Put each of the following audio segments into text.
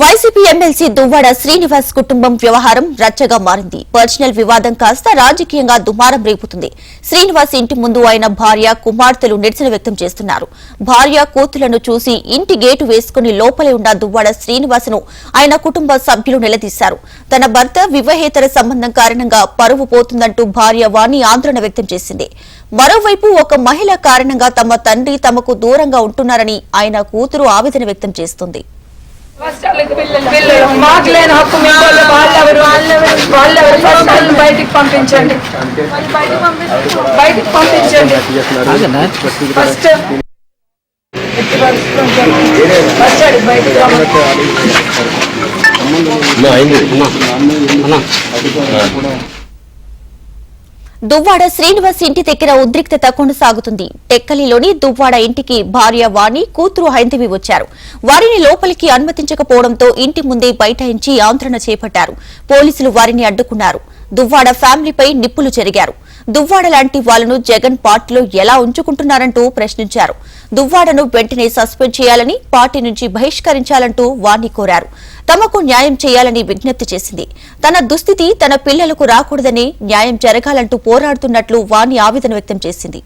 YCP MLC Duvvada Srinivas కుటుంబం వ్యవహారం రచ్చగా మారింది. పర్సనల్ వివాదం కాస్త రాజకీయంగా దుమారం రేపుతుంది. శ్రీనివాస్ ఇంటి ముందు ఆయన భార్య కుమార్తెలు నిరసన వ్యక్తం చేస్తున్నారు. భార్య కూతులను చూసి ఇంటి గేటు వేసుకుని లోపలే ఉన్న దువ్వాడ శ్రీనివాస్ను ఆయన కుటుంబ సభ్యులు నిలదీశారు. తన భర్త వివాహేతర సంబంధం కారణంగా పరువు పోతుందంటూ భార్య వాణి ఆందోళన వ్యక్తం చేసింది. మరోవైపు ఒక మహిళ కారణంగా తమ తండ్రి తమకు దూరంగా ఉంటున్నారని ఆయన కూతురు ఆవేదన వ్యక్తం చేస్తుంది. మాకు లేని హక్కు మీ వాళ్ళు వాళ్ళెవరు వాళ్ళెవరు వాళ్ళని బయటికి పంపించండి. బయటికి పంపించండి. ఫస్ట్ బయటికి అయింది. దువ్వాడ శ్రీనివాస్ ఇంటి దగ్గర ఉద్రిక్తత కొనసాగుతుంది. టెక్కలిలోని దువ్వాడ ఇంటికి భార్య వాణి కూతురు హైందవి వచ్చారు. వారిని లోపలికి అనుమతించకపోవడంతో ఇంటి ముందే బైఠాయించి ఆందోళన చేపట్టారు. పోలీసులు వారిని అడ్డుకున్నారు. దువ్వాడ ఫ్యామిలీపై నిప్పులు జరిగారు. దువ్వాడ లాంటి వాళ్ళను జగన్ పార్టీలో ఎలా ఉంచుకుంటున్నారంటూ ప్రశ్నించారు. దువ్వాడను వెంటనే సస్పెండ్ చేయాలని పార్టీ నుంచి బహిష్కరించాలంటూ వాణి కోరారు. తమకు న్యాయం చేయాలని విజ్ఞప్తి చేసింది. తన దుస్థితి తన పిల్లలకు రాకూడదని న్యాయం జరగాలంటూ పోరాడుతున్నట్లు వాణి ఆవేదన వ్యక్తం చేసింది.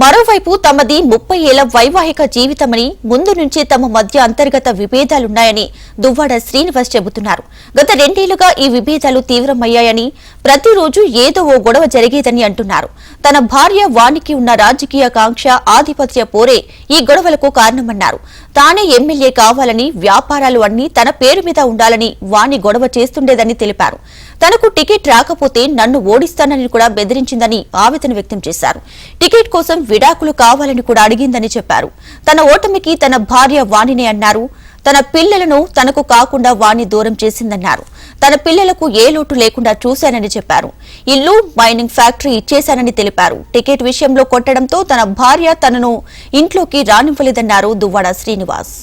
మరోవైపు తమది ముప్పై ఏళ్ళ వైవాహిక జీవితమని ముందు నుంచే తమ మధ్య అంతర్గత విభేదాలున్నాయని దువ్వాడ శ్రీనివాస్ చెబుతున్నారు. గత రెండేళ్ళుగా ఈ విభేదాలు తీవ్రమయ్యాయని ప్రతిరోజు ఏదో ఓ గొడవ జరిగేదని అంటున్నారు. తన భార్య వానికి ఉన్న రాజకీయ కాంక్ష ఆధిపత్య పోరే ఈ గొడవలకు కారణమన్నారు. తానే ఎమ్మెల్యే కావాలని వ్యాపారాలు అన్ని తన పేరు మీద ఉండాలని వాణి గొడవ చేస్తుండేదని తెలిపారు. తనకు టికెట్ రాకపోతే నన్ను ఓడిస్తానని కూడా బెదిరించిందని ఆవేదన వ్యక్తం చేశారు. టికెట్ కోసం విడాకులు కావాలని కూడా అడిగిందని చెప్పారు. తన ఓటమికి తన భార్య వాణినే అన్నారు. తన పిల్లలను తనకు కాకుండా వాణి దూరం చేసిందన్నారు. తన పిల్లలకు ఏ లోటు లేకుండా చూశానని చెప్పారు. ఇల్లు మైనింగ్ ఫ్యాక్టరీ ఇచ్చేశానని తెలిపారు. టికెట్ విషయంలో కొట్టడంతో తన భార్య తనను ఇంట్లోకి రానివ్వలేదన్నారు దువ్వాడ శ్రీనివాస్.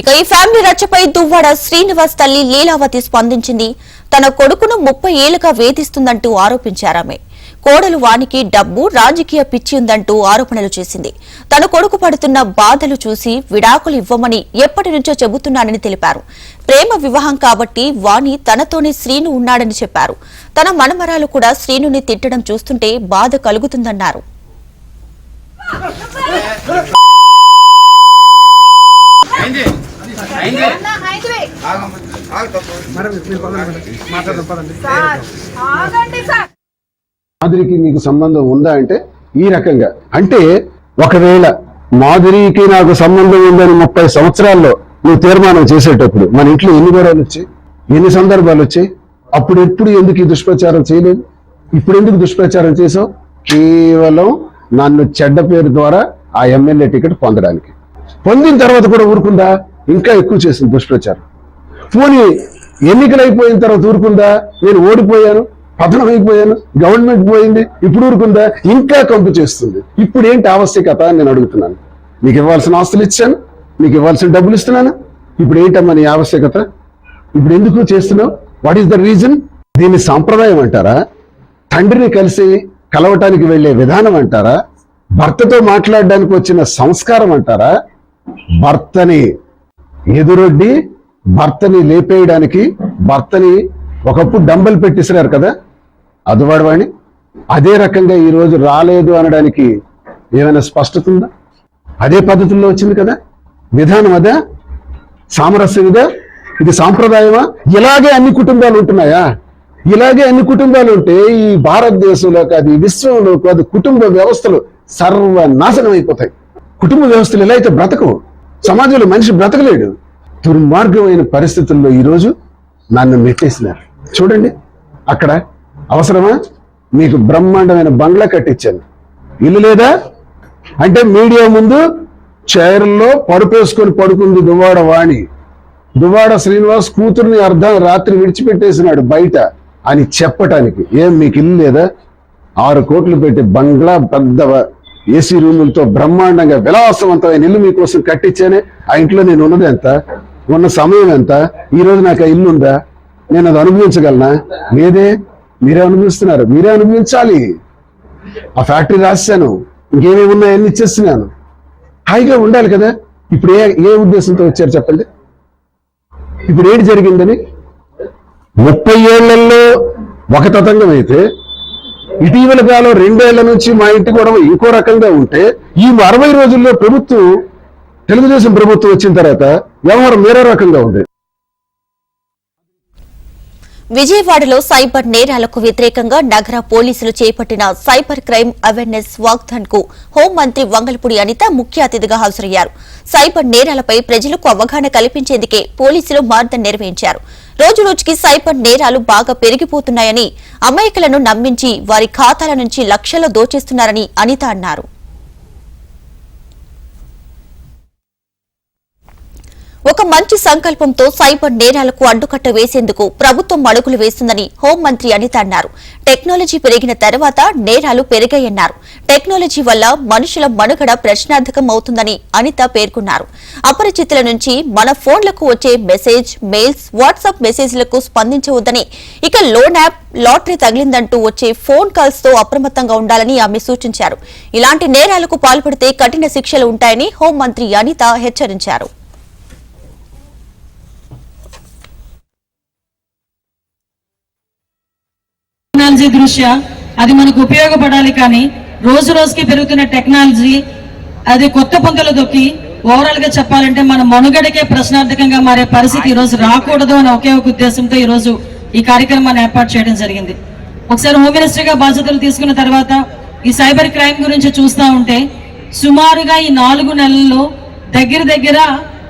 ఇక ఈ ఫ్యామిలీ రచ్చపై దువ్వాడ శ్రీనివాస్ తల్లి లీలావతి స్పందించింది. తన కొడుకును ముప్పై ఏళ్ళుగా వేధిస్తుందంటూ ఆరోపించారామె కోడలు వానికి డబ్బు రాజకీయ పిచ్చి ఉందంటూ ఆరోపణలు చేసింది. తన కొడుకు పడుతున్న బాధలు చూసి విడాకులు ఇవ్వమని ఎప్పటి నుంచో చెబుతున్నానని తెలిపారు. ప్రేమ వివాహం కాబట్టి వాణి తనతోనే శ్రీను ఉన్నాడని చెప్పారు. తన మనమరాలు కూడా శ్రీనుని తిట్టడం చూస్తుంటే బాధ కలుగుతుందన్నారు. మాధురికి నీకు సంబంధం ఉందా అంటే ఈ రకంగా. అంటే ఒకవేళ మాధురికి నాకు సంబంధం ఉందని ముప్పై సంవత్సరాల్లో నువ్వు తీర్మానం చేసేటప్పుడు మన ఇంట్లో ఎన్ని గొడవలు వచ్చాయి? ఎన్ని సందర్భాలు వచ్చాయి? అప్పుడు ఎప్పుడు ఎందుకు ఈ దుష్ప్రచారం చేయలేదు? ఇప్పుడు ఎందుకు దుష్ప్రచారం చేసావు కేవలం నన్ను చెడ్డ పేరు ద్వారా ఆ ఎమ్మెల్యే టికెట్ పొందడానికి. పొందిన తర్వాత కూడా ఊరుకుందా? ఇంకా ఎక్కువ చేసింది దుష్ప్రచారం. పోనీ ఎన్నికలు అయిపోయిన తర్వాత ఊరుకుందా? నేను ఓడిపోయాను పతనం అయిపోయాను గవర్నమెంట్ పోయింది ఇప్పుడు ఊరుకుందా? ఇంకా కంపు చేస్తుంది. ఇప్పుడు ఏంటి ఆవశ్యకత అని నేను అడుగుతున్నాను. నీకు ఇవ్వాల్సిన ఆస్తులు ఇచ్చాను నీకు ఇవ్వాల్సిన డబ్బులు ఇస్తున్నాను. ఇప్పుడు ఏంటమ్మా నీ ఆవశ్యకత? ఇప్పుడు ఎందుకు చేస్తున్నావు? వాట్ ఈస్ ద రీజన్ దీన్ని సాంప్రదాయం అంటారా? తండ్రిని కలిసి కలవటానికి వెళ్ళే విధానం అంటారా? భర్తతో మాట్లాడడానికి వచ్చిన సంస్కారం అంటారా? భర్తని ఎదురొడ్డి భర్తని లేపేయడానికి భర్తని ఒకప్పుడు డంబల్ పెట్టిసినారు కదా? అదువాడవాణి అదే రకంగా ఈరోజు రాలేదు అనడానికి ఏమైనా స్పష్టత ఉందా? అదే పద్ధతుల్లో వచ్చింది కదా? విధానం అదా? సామరస్యం ఇదా? ఇది సాంప్రదాయమా? ఇలాగే అన్ని కుటుంబాలు ఉంటున్నాయా? ఇలాగే అన్ని కుటుంబాలు ఉంటే ఈ భారతదేశంలో కాదు విశ్వంలో కాదు కుటుంబ వ్యవస్థలు సర్వనాశనం అయిపోతాయి. కుటుంబ వ్యవస్థలు ఎలా అయితే బ్రతకవు సమాజంలో మనిషి బ్రతకలేడు దుర్మార్గమైన పరిస్థితుల్లో ఈరోజు నన్ను నెట్టేసినారు. చూడండి అక్కడ అవసరమా? మీకు బ్రహ్మాండమైన బంగ్లా కట్టించాను. ఇల్లు లేదా? అంటే మీడియా ముందు చైర్లో పడుపేసుకొని పడుకుంది దువ్వాడ వాణి. దువ్వాడ శ్రీనివాస్ కూతుర్ని అర్ధం రాత్రి విడిచిపెట్టేసినాడు బయట. అని చెప్పటానికి. ఏం మీకు ఇల్లు లేదా? ఆరు కోట్లు పెట్టి బంగ్లా పెద్ద ఏసీ రూములతో బ్రహ్మాండంగా విలాసవంతమైన ఇల్లు మీకోసం కట్టించానే ఆ ఇంట్లో నేను ఉన్నది ఎంత? ఉన్న సమయం ఎంత? ఈ రోజు నాకు ఆ ఇల్లు ఉందా? నేను అది అనుభవించగలనా? లేదే మీరే అనుభవిస్తున్నారు. మీరే అనుభవించాలి. ఆ ఫ్యాక్టరీ రాశాను. ఇంకేమేమి ఉన్నాయని ఇచ్చేస్తున్నాను. హాయిగా ఉండాలి కదా? ఇప్పుడు ఏ ఏ ఉద్దేశంతో వచ్చారు చెప్పండి. ఇప్పుడు ఏంటి జరిగిందని? ముప్పై ఏళ్ళలో ఒక తతంగం అయితే ఇటీవల కాలం రెండేళ్ళ నుంచి మా ఇంటి గొడవ ఇంకో రకంగా ఉంటే ఈ అరవై రోజుల్లో ప్రభుత్వం తెలుగుదేశం ప్రభుత్వం వచ్చిన తర్వాత వ్యవహారం వేరే రకంగా ఉంది. విజయవాడలో సైబర్ నేరాలకు వ్యతిరేకంగా నగర పోలీసులు చేపట్టిన సైబర్ క్రైమ్ అవేర్నెస్ వాక్థాన్కు హోంమంత్రి వంగలపూడి అనిత ముఖ్య అతిథిగా హాజరయ్యారు. సైబర్ నేరాలపై ప్రజలకు అవగాహన కల్పించేందుకే పోలీసులు మార్గం నిర్వహించారు. రోజు రోజుకి సైబర్ నేరాలు బాగా పెరిగిపోతున్నాయని అమాయకులను నమ్మించి వారి ఖాతాల నుంచి లక్షలు దోచేస్తున్నారని అనిత అన్నారు. ఒక మంచి సంకల్పంతో సైబర్ నేరాలకు అడ్డుకట్ట వేసేందుకు ప్రభుత్వం అడుగులు వేస్తుందని హోంమంత్రి అనిత అన్నారు. టెక్నాలజీ పెరిగిన తర్వాత నేరాలు పెరిగాయన్నారు. టెక్నాలజీ వల్ల మనుషుల మనుగడ ప్రశ్నార్థకం అవుతుందని అనిత పేర్కొన్నారు. అపరిచితుల నుంచి మన ఫోన్లకు వచ్చే మెసేజ్ మెయిల్స్ వాట్సాప్ మెసేజ్లకు స్పందించవద్దని. ఇక లోన్ యాప్ లాటరీ తగిలిందంటూ వచ్చే ఫోన్ కాల్స్తో అప్రమత్తంగా ఉండాలని ఆమె సూచించారు. ఇలాంటి నేరాలకు పాల్పడితే కఠిన శిక్షలు ఉంటాయని హోంమంత్రి అనిత హెచ్చరించారు. టెక్నాలజీ దృష్ట్యా అది మనకు ఉపయోగపడాలి కానీ రోజు రోజుకి పెరుగుతున్న టెక్నాలజీ అది కొత్త పొంతలు దొక్కి ఓవరాల్గా చెప్పాలంటే మన మనుగడకే ప్రశ్నార్థకంగా మారే పరిస్థితి ఈ రోజు రాకూడదు అనే ఒకే ఒక ఉద్దేశంతో ఈ రోజు ఈ కార్యక్రమాన్ని ఏర్పాటు చేయడం జరిగింది. ఒకసారి హోమ్ మినిస్టర్గా బాధ్యతలు తీసుకున్న తర్వాత ఈ సైబర్ క్రైమ్ గురించి చూస్తా ఉంటే సుమారుగా ఈ నాలుగు నెలల్లో దగ్గర దగ్గర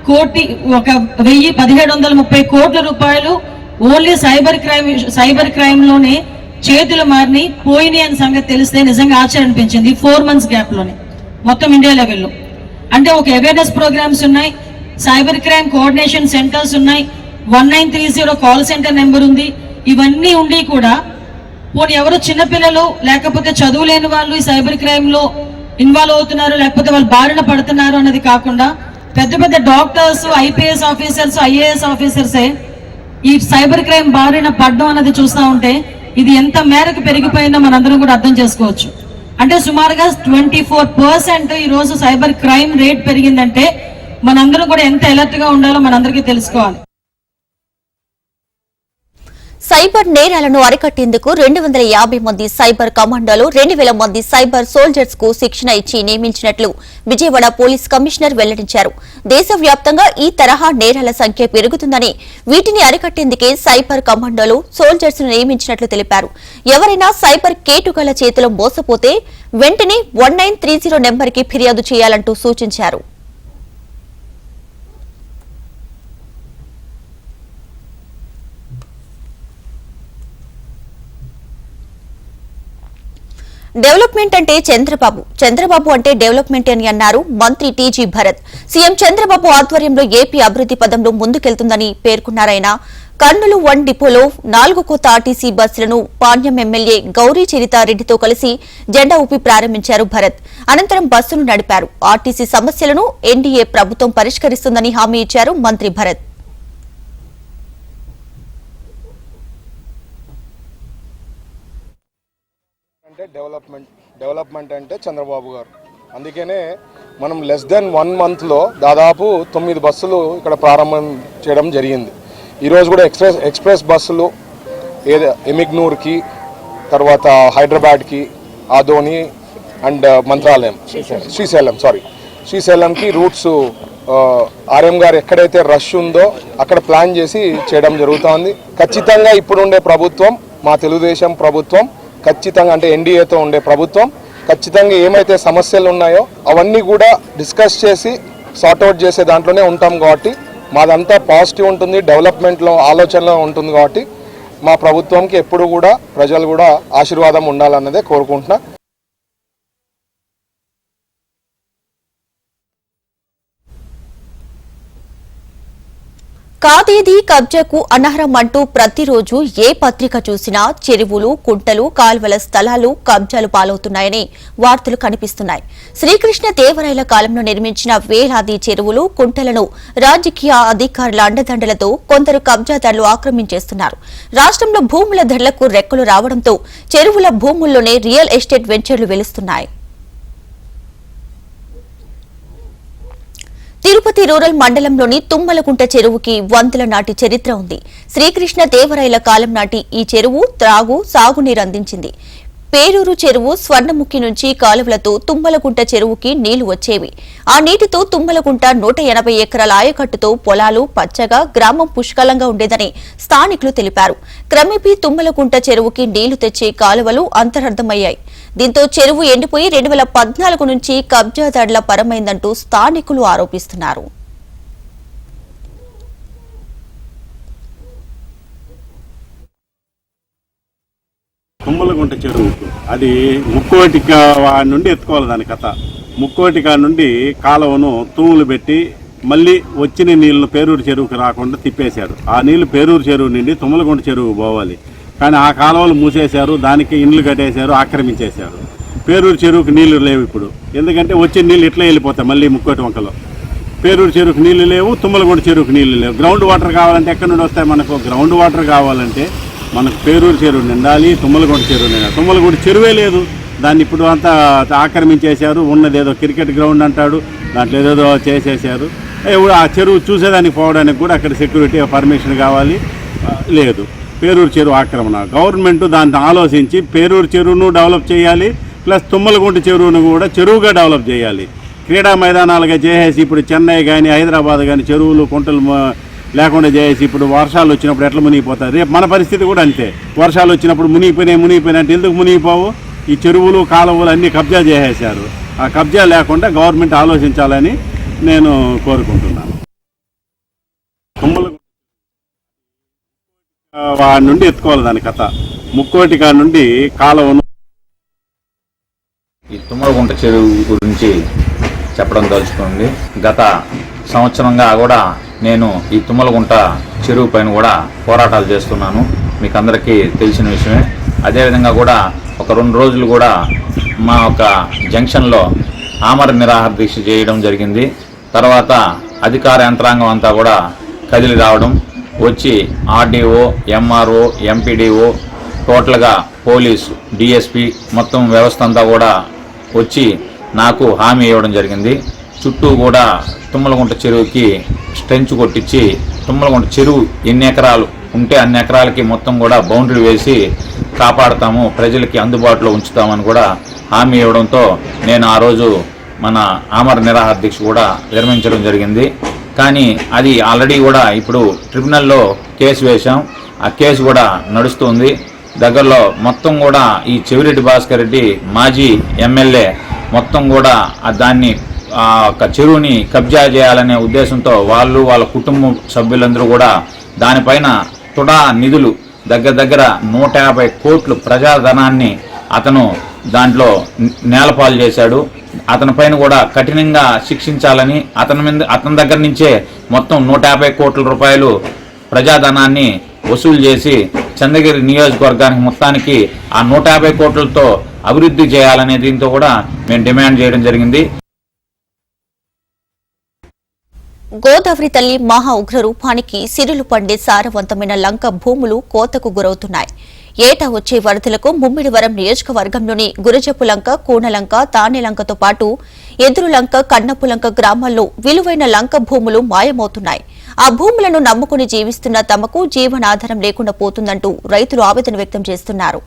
కోటి ఒక వెయ్యి పదిహేడు వందల ముప్పై కోట్ల రూపాయలు ఓన్లీ సైబర్ క్రైమ్ సైబర్ క్రైమ్లోనే చేతులు మారిని పోయినాయి అనే సంగతి తెలిస్తే నిజంగా ఆశ్చర్యం అనిపించింది ఫోర్ మంత్స్ గ్యాప్లోనే మొత్తం ఇండియా లెవెల్లో. అంటే ఒక అవేర్నెస్ ప్రోగ్రామ్స్ ఉన్నాయి సైబర్ క్రైమ్ కోఆర్డినేషన్ సెంటర్స్ ఉన్నాయి one nine three zero call centre number ఉంది. ఇవన్నీ ఉండి కూడా పోనీ ఎవరు చిన్నపిల్లలు లేకపోతే చదువు లేని వాళ్ళు ఈ సైబర్ క్రైమ్లో ఇన్వాల్వ్ అవుతున్నారు లేకపోతే వాళ్ళు బారిన పడుతున్నారు అన్నది కాకుండా పెద్ద పెద్ద డాక్టర్స్ ఐపీఎస్ ఆఫీసర్స్ ఐఏఎస్ ఆఫీసర్సే ఈ సైబర్ క్రైమ్ బారిన పడడం అన్నది చూస్తా ఉంటే ఇది ఎంత మేరకు పెరిగిపోయిందో మనందరం కూడా అర్థం చేసుకోవచ్చు. అంటే సుమారుగా ట్వంటీ ఫోర్ పర్సెంట్ ఈ రోజు సైబర్ క్రైమ్ రేట్ పెరిగిందంటే మనందరం కూడా ఎంత అలర్ట్గా ఉండాలో మనందరికీ తెలుసుకోవాలి. సైబర్ నేరాలను అరికట్టేందుకు రెండు వందల యాభై మంది సైబర్ కమాండోలు రెండు వేల మంది సైబర్ సోల్జర్స్కు శిక్షణ ఇచ్చి నియమించినట్లు విజయవాడ పోలీస్ కమిషనర్ వెల్లడించారు. దేశవ్యాప్తంగా ఈ తరహా నేరాల సంఖ్య పెరుగుతుందని వీటిని అరికట్టేందుకే సైబర్ కమాండోలు సోల్జర్స్ను నియమించినట్లు తెలిపారు. ఎవరైనా సైబర్ కేటుగల చేతిలో మోసపోతే వెంటనే వన్ నైన్ త్రీ జీరో నెంబర్కి ఫిర్యాదు చేయాలంటూ సూచించారు. డెవలప్మెంట్ అంటే చంద్రబాబు. చంద్రబాబు అంటే డెవలప్మెంట్ అని అన్నారు మంత్రి టీజీ భరత్. సీఎం చంద్రబాబు ఆధ్వర్యంలో ఏపీ అభివృద్ది పదంలో ముందుకెళ్తుందని పేర్కొన్నారాయన కర్నూలు వన్ డిపోలో నాలుగు కొత్త ఆర్టీసీ బస్సులను పాణ్యం ఎమ్మెల్యే గౌరీ చరితారెడ్డితో కలిసి జెండా ఊపి ప్రారంభించారు భరత్. అనంతరం బస్సును నడిపారు. ఆర్టీసీ సమస్యలను ఎన్డీఏ ప్రభుత్వం పరిష్కరిస్తుందని హామీ ఇచ్చారు మంత్రి భరత్. అంటే డెవలప్మెంట్ డెవలప్మెంట్ అంటే చంద్రబాబు గారు. అందుకనే మనం లెస్ దెన్ వన్ మంత్లో దాదాపు తొమ్మిది బస్సులు ఇక్కడ ప్రారంభం చేయడం జరిగింది. ఈరోజు కూడా ఎక్స్ప్రెస్ ఎక్స్ప్రెస్ బస్సులు ఏదో ఎమిగ్నూర్కి తర్వాత హైదరాబాద్కి ఆదోని అండ్ మంత్రాలయం. శ్రీశైలం. సారీ శ్రీశైలంకి రూట్స్ ఆర్ఎం గారు ఎక్కడైతే రష్ ఉందో అక్కడ ప్లాన్ చేసి చేయడం జరుగుతోంది. ఖచ్చితంగా ఇప్పుడుండే ప్రభుత్వం మా తెలుగుదేశం ప్రభుత్వం ఖచ్చితంగా అంటే ఎన్డీఏతో ఉండే ప్రభుత్వం ఖచ్చితంగా ఏమైతే సమస్యలు ఉన్నాయో అవన్నీ కూడా డిస్కస్ చేసి సార్ట్అవుట్ చేసే దాంట్లోనే ఉంటాం కాబట్టి మాదంతా పాజిటివ్ ఉంటుంది డెవలప్మెంట్లో ఆలోచనలో ఉంటుంది కాబట్టి మా ప్రభుత్వంకి ఎప్పుడు కూడా ప్రజలు కూడా ఆశీర్వాదం ఉండాలన్నదే కోరుకుంటున్నా. కాదేది కబ్జాకు అనర్హం అంటూ ప్రతిరోజు ఏ పత్రిక చూసినా చెరువులు కుంటలు కాల్వల స్థలాలు కబ్జాలు పాలవుతున్నాయని వార్తలు కనిపిస్తున్నాయి. శ్రీకృష్ణ దేవరాయల కాలంలో నిర్మించిన వేలాది చెరువులు కుంటలను రాజకీయ అధికారుల అండదండలతో కొందరు కబ్జాదారులు ఆక్రమించేస్తున్నారు. రాష్ట్రంలో భూముల ధరలకు రెక్కలు రావడంతో చెరువుల భూముల్లోనే రియల్ ఎస్టేట్ వెంచర్లు వెలుస్తున్నాయి. తిరుపతి రూరల్ మండలంలోని తుమ్మలగుంట చెరువుకి వందల నాటి చరిత్ర ఉంది. శ్రీకృష్ణ దేవరాయల కాలం నాటి ఈ చెరువు త్రాగు సాగునీరు అందించింది. పేరూరు చెరువు స్వర్ణముఖి నుంచి కాలువలతో తుమ్మలగుంట చెరువుకి నీళ్ళు వచ్చేవి. ఆ నీటితో తుమ్మలగుంట నూట ఎనభై ఎకరాల ఆయకట్టుతో పొలాలు పచ్చగా గ్రామం పుష్కలంగా ఉండేదని స్థానికులు తెలిపారు. క్రమేపీ తుమ్మలగుంట చెరువుకి నీళ్ళు తెచ్చే కాలువలు అంతరార్థమయ్యాయి. దీంతో చెరువు ఎండిపోయి రెండు వేల పద్నాలుగు నుంచి కబ్జాదారుల పరమైందంటూ స్థానికులు ఆరోపిస్తున్నారు. తుమ్మలగుంట చెరువు అది ముక్కోటిక వాడి నుండి ఎత్తుకోవాలి దాని కథ. ముక్కోటిక నుండి కాలువను తూములు పెట్టి మళ్ళీ వచ్చిన నీళ్ళు పేరూరు చెరువుకి రాకుండా తిప్పేశారు. ఆ నీళ్ళు పేరూరు చెరువు నుండి తుమ్మలగుంట చెరువు పోవాలి. కానీ ఆ కాలువలు మూసేశారు దానికి ఇండ్లు కట్టేశారు ఆక్రమించేశారు. పేరూరు చెరువుకి నీళ్ళు లేవు ఇప్పుడు. ఎందుకంటే వచ్చిన నీళ్ళు ఇట్లా వెళ్ళిపోతాయి మళ్ళీ ముక్కోటి వంకలో. పేరూరు చెరువుకి నీళ్ళు లేవు తుమ్మలగూడ చెరువుకి నీళ్ళు లేవు. గ్రౌండ్ వాటర్ కావాలంటే ఎక్కడి నుండి వస్తాయి మనకు? గ్రౌండ్ వాటర్ కావాలంటే మనకు పేరూరు చెరువు నిండాలి తుమ్మలగూడ చెరువు నిండాలి. తుమ్మలగూడ చెరువే లేదు. దాన్ని ఇప్పుడు అంతా ఆక్రమించేశారు. ఉన్నది ఏదో క్రికెట్ గ్రౌండ్ అంటాడు. దాంట్లో ఏదేదో చేసేసారు ఇప్పుడు ఆ చెరువు చూసేదానికి పోవడానికి కూడా అక్కడ సెక్యూరిటీ పర్మిషన్ కావాలి. లేదు. పేరూరు చెరువు ఆక్రమణ. గవర్నమెంట్ దాన్ని ఆలోచించి పేరూరు చెరువును డెవలప్ చేయాలి. ప్లస్ తుమ్మలగుంట చెరువును కూడా చెరువుగా డెవలప్ చేయాలి. క్రీడా మైదానాలుగా చేసేసి ఇప్పుడు చెన్నై కానీ హైదరాబాద్ కానీ చెరువులు కుంటలు లేకుండా చేసి ఇప్పుడు వర్షాలు వచ్చినప్పుడు ఎట్లా మునిగిపోతారు రేపు మన పరిస్థితి కూడా అంతే. వర్షాలు వచ్చినప్పుడు మునిగిపోయినాయి మునిగిపోయినాయి అంటే ఎందుకు మునిగిపోవు? ఈ చెరువులు కాలువలు అన్నీ కబ్జా చేసేశారు. ఆ కబ్జా లేకుండా గవర్నమెంట్ ఆలోచించాలని నేను కోరుకుంటున్నాను. వాడి నుండి ఎత్తుకోవాలి దాని కథ. ముక్కోటికా నుండి కాలువను ఈ తుమ్మలగుంట చెరువు గురించి చెప్పడం దలుచుకుంది గత సంవత్సరంగా కూడా నేను ఈ తుమ్మలగుంట చెరువు పైన కూడా పోరాటాలు చేస్తున్నాను. మీకు అందరికీ తెలిసిన విషయమే. అదేవిధంగా కూడా ఒక రెండు రోజులు కూడా మా ఒక జంక్షన్లో ఆమర నిరాహార దీక్ష చేయడం జరిగింది. తర్వాత అధికార యంత్రాంగం అంతా కూడా కదిలి రావడం. వచ్చి ఆర్డీఓ ఎంఆర్ఓ ఎంపీడీఓ టోటల్గా పోలీసు డిఎస్పి మొత్తం వ్యవస్థ అంతా కూడా వచ్చి నాకు హామీ ఇవ్వడం జరిగింది. చుట్టూ కూడా తుమ్మలగుంట చెరువుకి స్ట్రెంచ్ కొట్టించి తుమ్మలగుంట చెరువు ఎన్ని ఎకరాలు ఉంటే అన్ని ఎకరాలకి మొత్తం కూడా బౌండరీ వేసి కాపాడతాము ప్రజలకి అందుబాటులో ఉంచుతామని కూడా హామీ ఇవ్వడంతో నేను ఆ రోజు మన ఆమర నిరాహార దీక్ష కూడా విరమించడం జరిగింది. కానీ అది ఆల్రెడీ కూడా ఇప్పుడు ట్రిబ్యునల్లో కేసు వేశాం. ఆ కేసు కూడా నడుస్తుంది. దగ్గరలో మొత్తం కూడా ఈ చెవిరెడ్డి భాస్కర్ రెడ్డి మాజీ ఎమ్మెల్యే మొత్తం కూడా దాన్ని ఆ యొక్క చెరువుని కబ్జా చేయాలనే ఉద్దేశంతో వాళ్ళు వాళ్ళ కుటుంబ సభ్యులందరూ కూడా దానిపైన తుడా నిధులు దగ్గర దగ్గర నూట యాభై కోట్లు ప్రజాధనాన్ని అతను దాంట్లో నేలపాలు చేశాడు. అతని పైన కూడా కఠినంగా శిక్షించాలని అతని మీద అతని దగ్గర నుంచే మొత్తం నూట యాభై కోట్ల రూపాయలు ప్రజాధనాన్ని వసూలు చేసి చంద్రగిరి నియోజకవర్గానికి మొత్తానికి ఆ నూట యాభై కోట్లతో అభివృద్ధి చేయాలనే దీంతో కూడా మేము డిమాండ్ చేయడం జరిగింది. గోదావరి తల్లి మహా ఉగ్ర రూపానికి సిరులు పండే సారవంతమైన లంక భూములు కోతకు గురవుతున్నాయి. ఏటా వచ్చే వరదలకు ముమ్మిడివరం నియోజకవర్గంలోని గురజపు లంక కూనలంక తానెలంకతో పాటు ఎదురులంక కన్నపులంక గ్రామాల్లో విలువైన లంక భూములు మాయమవుతున్నాయి. ఆ భూములను నమ్ముకుని జీవిస్తున్న తమకు జీవనాధారం లేకుండా పోతుందంటూ రైతులు ఆవేదన వ్యక్తం చేస్తున్నారు.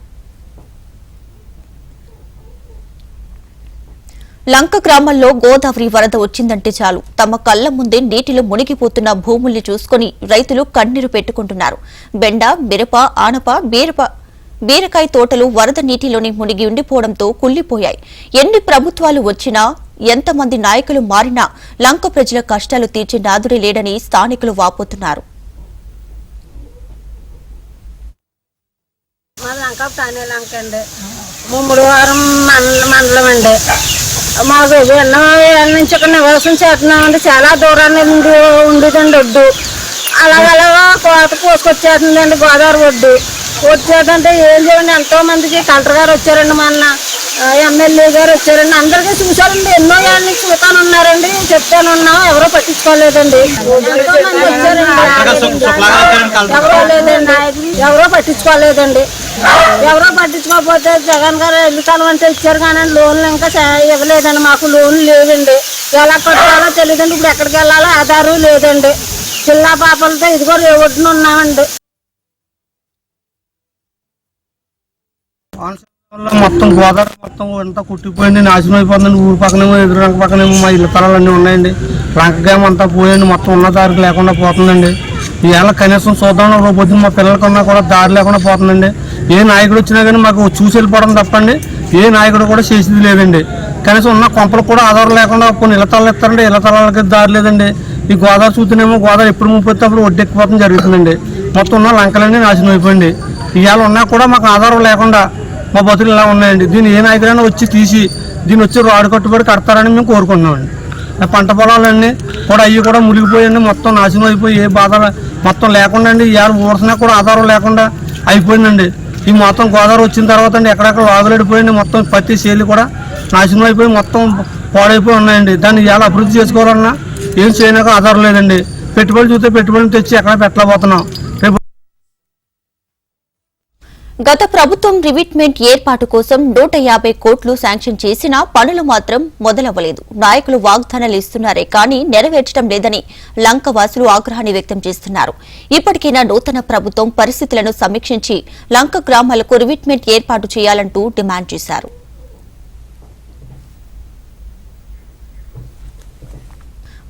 లంక గ్రామంలో గోదావరి వరద వచ్చిందంటే చాలు. తమ కళ్ళ ముందే నీటిలో మునిగిపోతున్న భూముల్ని చూసుకుని రైతులు కన్నీరు పెట్టుకుంటున్నారు. బెండ మిరప ఆనప బీరప బీరకాయ తోటలు వరద నీటిలోని మునిగి ఉండిపోవడంతో కుళ్ళిపోయాయి ఎన్ని ప్రభుత్వాలు వచ్చినా ఎంతమంది నాయకులు మారినా లంక ప్రజల కష్టాలు తీర్చే నాదుడే లేడని స్థానికులు వాపోతున్నారు. లంక లంక అండి. ముమ్మడి వారం మండలం అండి. మాకు ఎన్నో నుంచి ఇక్కడ నివాసం చేస్తున్నామండి చాలా దూరాన్ని ఉండి ఉండేదండి ఒడ్డు. అలాగలాగా కోత పోసుకొచ్చేస్తుందండి గోదావరి ఒడ్డు. వచ్చేదంటే ఏం చేయండి ఎంతో మందికి కలెక్టర్ గారు వచ్చారండి మొన్న. ఎమ్మెల్యే గారు వచ్చారండి. అందరికీ చూశారండి. ఎన్నో ఏళ్ళ నుంచి చూతాను ఉన్నారండి చెప్తాను ఉన్నాం ఎవరో పట్టించుకోలేదండి. ఎవరో లేదండి ఎవరో పట్టించుకోలేదండి. ఎవరో పట్టించుకోకపోతే జగన్ గారు కాలం అంటే ఇచ్చారు కానీ లోన్లు ఇంకా ఇవ్వలేదండి. మాకు లోన్లు లేవండి. ఎలా కట్టాలో తెలియదండి ఇప్పుడు ఎక్కడికి వెళ్ళాలో ఆధారు లేదండి. పిల్ల పాపలతో ఇదిగో రేవొట్టున ఉన్నామండి వల్ల మొత్తం గోదావరి మొత్తం అంతా కుట్టిపోయింది నాశనం అయిపోతుంది ఊరు పక్కనేమో ఎదురు రంగ పక్కనేమో మా ఇళ్ళ తలాలన్నీ ఉన్నాయండి. లంకగాయం అంతా పోయండి మొత్తం ఉన్న దారికి లేకుండా పోతుందండి. ఇవాళ కనీసం చూద్దాం రేపు పొద్దున్న మా పిల్లలకన్నా కూడా దారి లేకుండా పోతుందండి. ఏ నాయకుడు వచ్చినా కానీ మాకు చూసి వెళ్ళిపోవడం తప్పండి. ఏ నాయకుడు కూడా చేసేది లేదండి. కనీసం ఉన్న కొంపలకు కూడా ఆధారం లేకుండా కొన్ని ఇళ్ళ తలలు ఇస్తారండి. ఇళ్ళ తలాలకి దారి లేదండి. ఈ గోదావరి చూస్తేనేమో గోదావరి ఎప్పుడు ముప్పొస్తే అప్పుడు ఒడ్డెక్కిపోవడం జరుగుతుందండి. మొత్తం ఉన్న లంకలన్నీ నాశనం అయిపోయింది. ఇవాళ ఉన్నా కూడా మాకు ఆధారం లేకుండా మా బతులు ఇలా ఉన్నాయండి? దీన్ని ఏ నాయకులైనా వచ్చి తీసి దీన్ని వచ్చి రాడు కట్టుబడి కడతారని మేము కోరుకుంటున్నామండి. పంట పొలాలన్నీ కూడా అవి కూడా మునిగిపోయండి మొత్తం నాశనం అయిపోయి ఏ బాధ మొత్తం లేకుండా అండి. ఇవాళ ఊరసినా కూడా ఆధారం లేకుండా అయిపోయిందండి. ఈ మొత్తం గోదావరి వచ్చిన తర్వాత అండి ఎక్కడెక్కడ వాగులడిపోయింది మొత్తం పత్తి చేలు కూడా నాశనం అయిపోయి మొత్తం పాడైపోయి ఉన్నాయండి. దాన్ని ఇవాళ అభివృద్ధి చేసుకోవాలన్నా ఏం చేయడానికి ఆధారం లేదండి. పెట్టుబడి చూస్తే పెట్టుబడిని తెచ్చి ఎక్కడ పెట్టలేకపోతున్నాం. గత ప్రభుత్వం రివిట్మెంట్ ఏర్పాటు కోసం నూట యాభై కోట్లు శాంక్షన్ చేసినా పనులు మాత్రం మొదలవ్వలేదు. నాయకులు వాగ్దానాలు ఇస్తున్నారే కానీ నెరవేర్చడం లేదని లంకవాసులు ఆగ్రహాన్ని వ్యక్తం చేస్తున్నారు. ఇప్పటికైనా నూతన ప్రభుత్వం పరిస్థితులను సమీక్షించి లంక గ్రామాలకు రివిట్మెంట్ ఏర్పాటు చేయాలంటూ డిమాండ్ చేశారు.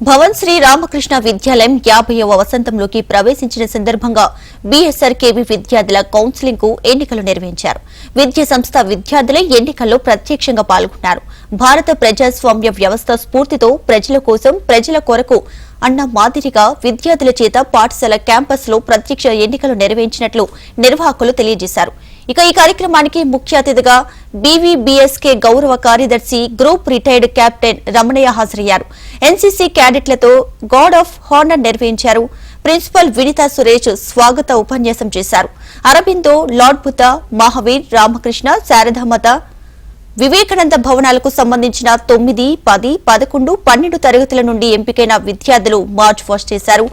భవన్ శ్రీ రామకృష్ణ విద్యాలయం యాభైవ వసంతంలోకి ప్రవేశించిన సందర్భంగా బీఎస్ఆర్ కేవీ విద్యార్థుల కౌన్సిలింగ్కు ఎన్నికలు నిర్వహించారు. విద్యా సంస్థ విద్యార్థులే ఎన్నికల్లో ప్రత్యక్షంగా పాల్గొన్నారు. భారత ప్రజాస్వామ్య వ్యవస్థ స్ఫూర్తితో ప్రజల కోసం ప్రజల కొరకు అన్న మాదిరిగా విద్యార్థుల చేత పాఠశాల క్యాంపస్లో ప్రత్యక్ష ఎన్నికలు నిర్వహించినట్లు నిర్వాహకులు తెలియజేశారు. ఇక ఈ కార్యక్రమానికి ముఖ్య అతిథిగా బీవీబీఎస్కే గౌరవ కార్యదర్శి గ్రూప్ రిటైర్డ్ కెప్టెన్ రమణయ్య హాజరయ్యారు. ఎన్సీసీ క్యాడెట్లతో గాడ్ ఆఫ్ హార్నర్ నిర్వహించారు. ప్రిన్సిపల్ వినితా సురేష్ స్వాగత ఉపన్యాసం చేశారు. అరబిందో లార్డ్ బుద్ధ మహావీర్ రామకృష్ణ శారదామత వివేకానంద భవనాలకు సంబంధించిన తొమ్మిది పది పదకొండు పన్నెండు తరగతుల నుండి ఎంపికైన విద్యార్థులు మార్చ్ ఫస్ట్ చేశారు.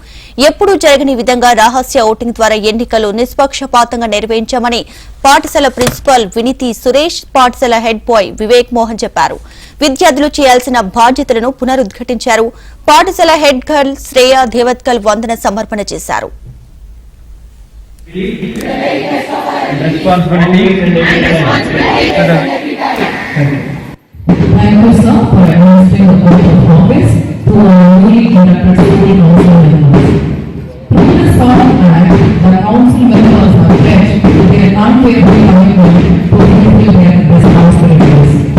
ఎప్పుడూ జరగని విధంగా రహస్య ఓటింగ్ ద్వారా ఎన్నికలు నిష్పక్షపాతంగా నిర్వహించామని పాఠశాల ప్రిన్సిపాల్ వినితి సురేష్ పాఠశాల హెడ్ బాయ్ వివేక్ మోహన్ చెప్పారు. విద్యార్థులు చేయాల్సిన బాధ్యతలను పునరుద్ఘాటించారు. పాఠశాల హెడ్ గర్ల్ శ్రేయ దేవత్కల్ వందన సమర్పణ చేశారు. Thank you, for administering the oath of office to our newly elected council members. Through this act, the council members are pledged their unwavering commitment to fulfill their responsibilities.